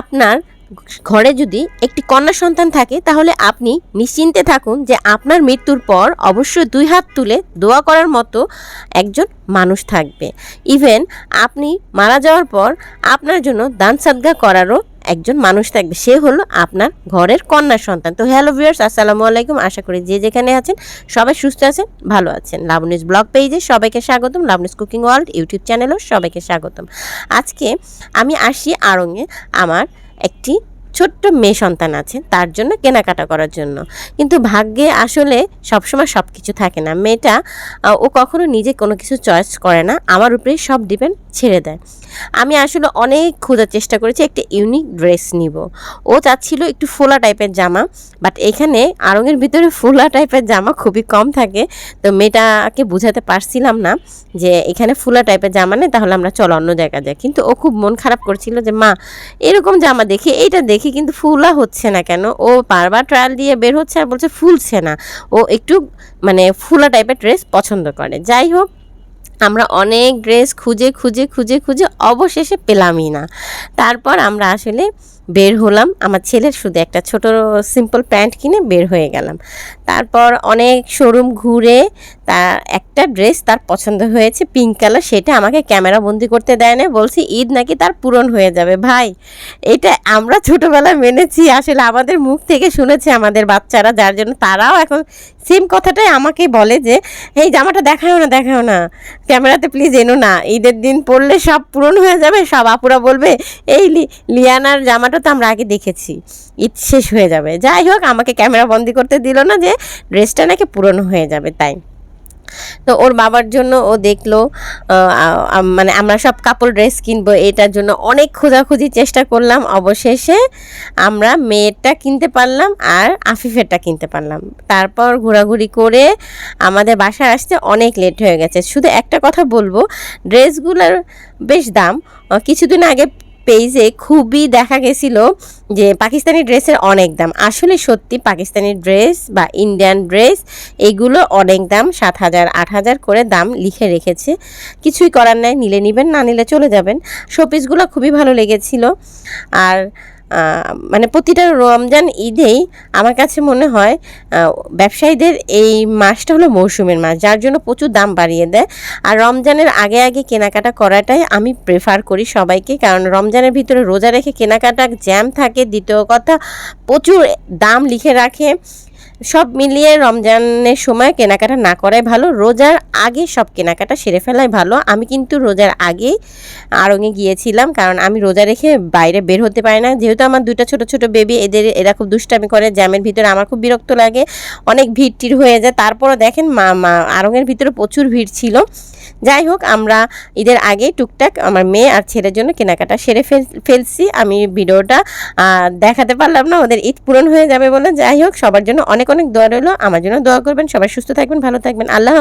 আপনার ঘরে যদি একটি কন্যা সন্তান থাকে, তাহলে আপনি নিশ্চিন্তে থাকুন যে আপনার মৃত্যুর পর অবশ্যই দুই হাত তুলে দোয়া করার মতো একজন মানুষ থাকবে। ইভেন আপনি মারা যাওয়ার পর আপনার জন্য দান সাদগা করারও একজন মানুষ থাকবে, সে হলো আপনার ঘরের কন্যা সন্তান। তো হ্যালো ভিউয়ার্স, আসসালামু আলাইকুম। আশা করি যে যেখানে আছেন সবাই সুস্থ আছেন, ভালো আছেন। লাবনিজ ব্লগ পেজে সবাইকে স্বাগতম। লাবনিজ কুকিং ওয়ার্ল্ড ইউটিউব চ্যানেলও সবাইকে স্বাগতম। আজকে আমি আসি আড়ঙে আমার একটি ছোট্ট মেয়ে সন্তান আছে, তার জন্য কেনাকাটা করার জন্য। কিন্তু ভাগ্যে আসলে সবসময় সব কিছু থাকে না। মেয়েটা ও কখনো নিজে কোনো কিছু চয়েস করে না। আমার উপরেই সব ডিপেন্ড ছেড়ে দেয়। আমি আসলে অনেক খোঁজার চেষ্টা করেছি, একটা ইউনিক ড্রেস নিব। ও চাচ্ছিল একটু ফোলা টাইপের জামা বাট এখানে আড়ঙের ভিতরে ফোলা টাইপের জামা খুবই কম থাকে। তো মেয়েটাকে বোঝাতে পারছিলাম না যে এখানে ফোলা টাইপের জামা নেই, তাহলে আমরা চলো অন্য জায়গায় যাই। কিন্তু ও খুব মন খারাপ করছিল যে, মা, এরকম জামা দেখি, এইটা দেখি কিন্তু ফুলা হচ্ছে না কেন? ও বারবার ট্রায়াল দিয়ে বের হচ্ছে আর বলছে, ফুলছে না। ও একটু মানে ফুলা টাইপের ড্রেস পছন্দ করে। যাই হোক আমরা অনেক ড্রেস খুঁজে খুঁজে খুঁজে খুঁজে অবশেষে পেলামই না। তারপর আমরা আসলে বের হলাম। আমার ছেলের শুধু একটা ছোট সিম্পল প্যান্ট কিনে বের হয়ে গেলাম। তারপর অনেক শোরুম ঘুরে তার একটা ড্রেস তার পছন্দ হয়েছে পিঙ্ক কালার সেটা আমাকে ক্যামেরা বন্দি করতে দেয় না বলছি, ঈদ নাকি তার পূরণ হয়ে যাবে? ভাই, এটা আমরা ছোটোবেলায় মেনেছি। আসলে আমাদের মুখ থেকে শুনেছে আমাদের বাচ্চারা, যার জন্য তারাও এখন সেম কথাটাই আমাকে বলে যে, এই জামাটা দেখাও না দেখাও না। ক্যামেরাতে প্লিজ এনো না। ঈদের দিন পরলে সব পূরণ হয়ে যাবে, সব আপুরা বলবে, এই লিয়ানার জামাটা তো আমরা আগে দেখেছি। ঈদ শেষ হয়ে যাবে। যাই হোক, আমাকে ক্যামেরা বন্দি করতে দিল না যে ড্রেসটা নাকি পূরণ হয়ে যাবে, তাই। তো ওর বাবার জন্য ও দেখল মানে আমরা সব কাপড় ড্রেস কিনবো, এটার জন্য অনেক খোঁজাখুঁজি চেষ্টা করলাম। অবশেষে আমরা মেয়েরটা কিনতে পারলাম আর আফিফেরটা কিনতে পারলাম। তারপর ঘোরাঘুরি করে আমাদের বাসায় আসতে অনেক লেট হয়ে গেছে। শুধু একটা কথা বলব ড্রেসগুলোর বেশ দাম। কিছুদিন আগে পেজে খুবই দেখা গেছিল যে পাকিস্তানি ড্রেসের অনেক দাম। আসলে সত্যি পাকিস্তানি ড্রেস বা ইন্ডিয়ান ড্রেস, এগুলো অনেক দাম, সাত হাজার, আট হাজার করে দাম লিখে রেখেছে। কিছুই করার নাই, নিলে নিবেন, না নিলে চলে যাবেন। শোপিসগুলো খুবই ভালো লেগেছিল। আর মানে প্রতিটা রমজান ঈদেই আমার কাছে মনে হয় ব্যবসায়ীদের এই মাসটা হলো মৌসুমের মাস, যার জন্য প্রচুর দাম বাড়িয়ে দেয়। আর রমজানের আগে আগে কেনাকাটা করাটাই আমি প্রেফার করি সবাইকে, কারণ রমজানের ভিতরে রোজা রেখে কেনাকাটা জ্যাম থাকে। দ্বিতীয় কথা, প্রচুর দাম লিখে রাখে। সব মিলিয়ে রমজানের সময় কেনাকাটা না করাই ভালো, রোজার আগে সব কেনাকাটা সেরে ফেলাই ভালো। আমি কিন্তু রোজার আগে আড়ঙে গিয়েছিলাম, কারণ আমি রোজা রেখে বাইরে বের হতে পারি না। যেহেতু আমার দুটা ছোট ছোট বেবি এদের, এরা খুব দুষ্টামি করে, জ্যামের ভিতরে আমার খুব বিরক্ত লাগে, অনেক ভিড় টিড় হয়ে যায়। তারপরও দেখেন মা মা আড়ঙের ভিতরে প্রচুর ভিড় ছিল। যাই হোক আমরা ঈদের আগে টুকটাক আমার মেয়ে আর ছেলের জন্য কেনাকাটা সেরে ফেল, ফেলছি। আমি ভিডিওটা দেখাতে পারলাম না, ওদের ঈদ পূরণ হয়ে যাবে বলে। যাই হোক সবার জন্য অনেক অনেক দোয়া রইল। আমার জন্য দোয়া করবেন, সবাই সুস্থ থাকবেন, ভালো থাকবেন। আল্লাহ।